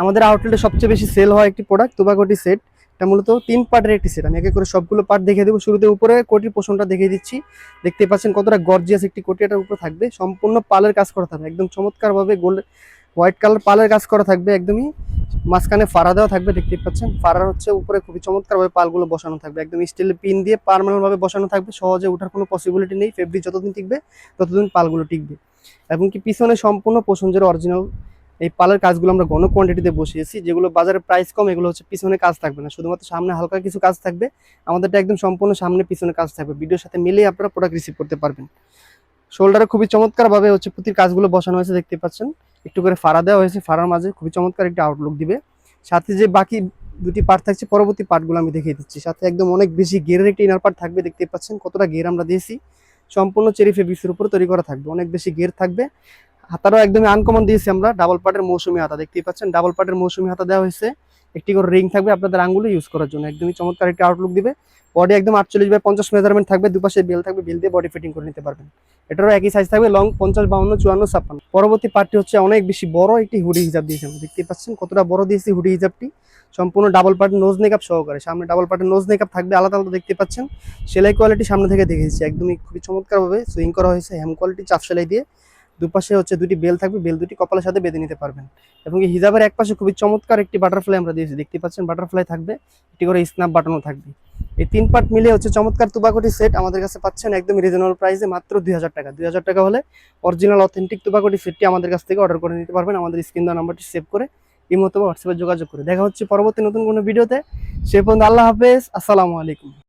আমাদের আউটলেটে সবচেয়ে বেশি সেল হয় একটি প্রোডাক্ট তুবাকটি সেট এটা মূলত তিন পার্টের একটি সেট আমি একে করে সবগুলো পার্ট দেখিয়ে দেবো। শুরুতে উপরে কোটির পোষণটা দেখিয়ে দিচ্ছি। দেখতে পাচ্ছেন কতটা গর্জিয়াস একটি কোটি এটার উপরে থাকবে। সম্পূর্ণ পালের কাজ করা থাকবে। একদম চমৎকারভাবে গোল্ড হোয়াইট কালার পালের কাজ করা থাকবে একদমই। মাঝখানে ফাড়া দেওয়া থাকবে দেখতে পাচ্ছেন। ফাড়ার হচ্ছে উপরে খুবই চমৎকারভাবে পালগুলো বসানো থাকবে। একদম স্টিলের পিন দিয়ে পারমানেন্ট ভাবে বসানো থাকবে। সহজে ওঠার কোনো পসিবিলিটি নেই। ফেব্রিক যতদিন টিকবে, ততদিন পালগুলো টিকবে। এবং কি পিছনে সম্পূর্ণ পছন্দের অরিজিনাল এই পালের কাজগুলো আমরা ঘন কোয়ান্টিটিতে বসিয়েছি, যেগুলো বাজারে প্রাইস কম, এগুলো হচ্ছে পিছনে কাজ থাকবে না। শুধুমাত্র সামনে হালকা কিছু কাজ থাকবে, আমাদেরটা একদম সম্পূর্ণ সামনে পিছনে কাজ থাকবে। ভিডিওর সাথে মিলিয়ে আপনারা প্রোডাক্ট রিসিভ করতে পারবেন। শোল্ডারে খুবই চমৎকারভাবে হচ্ছে প্রতির কাজগুলো বসানো হয়েছে, দেখতে পাচ্ছেন। একটু করে ফাড়া দেওয়া হয়েছে, ফাড়ার মাঝে খুবই চমৎকার একটি আউটলুক দিবে। সাথে যে বাকি দুটি পার্ট থাকছে, পরবর্তী পার্টগুলো আমি দেখিয়ে দিচ্ছি। সাথে একদম অনেক বেশি গেরের একটি ইনার পার্ট থাকবে, দেখতে পাচ্ছেন। কতটা গের আমরা দিয়েছি। সম্পূর্ণ চেরি ফেব্রিক্সের উপরে তৈরি করা থাকবে। অনেক বেশি গের থাকবে। হাতারও একদমই আনকমন দিয়েছি আমরা ডাবল পার্টের মৌসুমি হাতা, দেখতেই পাচ্ছেন? ডাবল পার্টের মৌসুমি হাতা দেওয়া হয়েছে। একটি করে রিং থাকবে আপনাদের আঙ্গুলে ইউজ করার জন্য। একদমই চমৎকার একটি আউটলুক দিবে। বডি একদম আটচল্লিশ বাই পঞ্চাশ মেজারমেন্ট থাকবে, দুপাশে বেল থাকবে বেল দিয়ে বডি ফিটিং করে নিতে পারবেন। এটারও একই সাইজ থাকবে লং পঞ্চাশ, বাউন্ন, চুয়ান্ন, ছাপ্পান্ন। পরবর্তী পার্টটি হচ্ছে অনেক বেশি বড় একটি হুডি হিজাব দিয়েছে আমরা। দেখতেই পাচ্ছেন কতটা বড় দিয়েছি হুডি হিজাবটি। সম্পূর্ণ ডাবল পার্ট নোজ মেকআপ সহকারে। সামনে ডাবল পার্টের নোজ মেকআপ থাকবে, আলাদা আলাদা দেখতে পাচ্ছেন। সেলাই কোয়ালিটি সামনে থেকে দেখেছি। একদমই খুবই চমৎকারভাবে সুইং করা হয়েছে। হেম কোয়ালিটি চাপ সেলাই দিয়ে দুপাশে হচ্ছে দুটি বেল থাকবে, বেল দুটি কপালের সাথে বেঁধে নিতে পারবেন। এবং এই হিজাবের এক পাশে খুবই চমৎকার একটি বাটারফ্লাই আমরা দিয়েছি, দেখতে পাচ্ছেন বাটারফ্লাই থাকবে, একটি করে স্ন্যাপ বাটনও থাকবে। এই তিন পার্ট মিলে হচ্ছে চমৎকার তুবাকটি সেট আমাদের কাছে পাচ্ছেন একদম রিজনেবল প্রাইসে মাত্র দুই হাজার টাকা। দুই হাজার টাকা হলে অরিজিনাল অথেন্টিক তুবাকটি সেটটি আমাদের কাছ থেকে অর্ডার করে নিতে পারবেন, আমাদের স্ক্রিন দেওয়া নাম্বারটি সেভ করে ইমো অথবা হোয়াটসঅ্যাপে যোগাযোগ করে। দেখা হচ্ছে পরবর্তী নতুন কোনো ভিডিওতে সে পর্যন্ত আল্লাহ হাফেজ, আসসালামু আলাইকুম।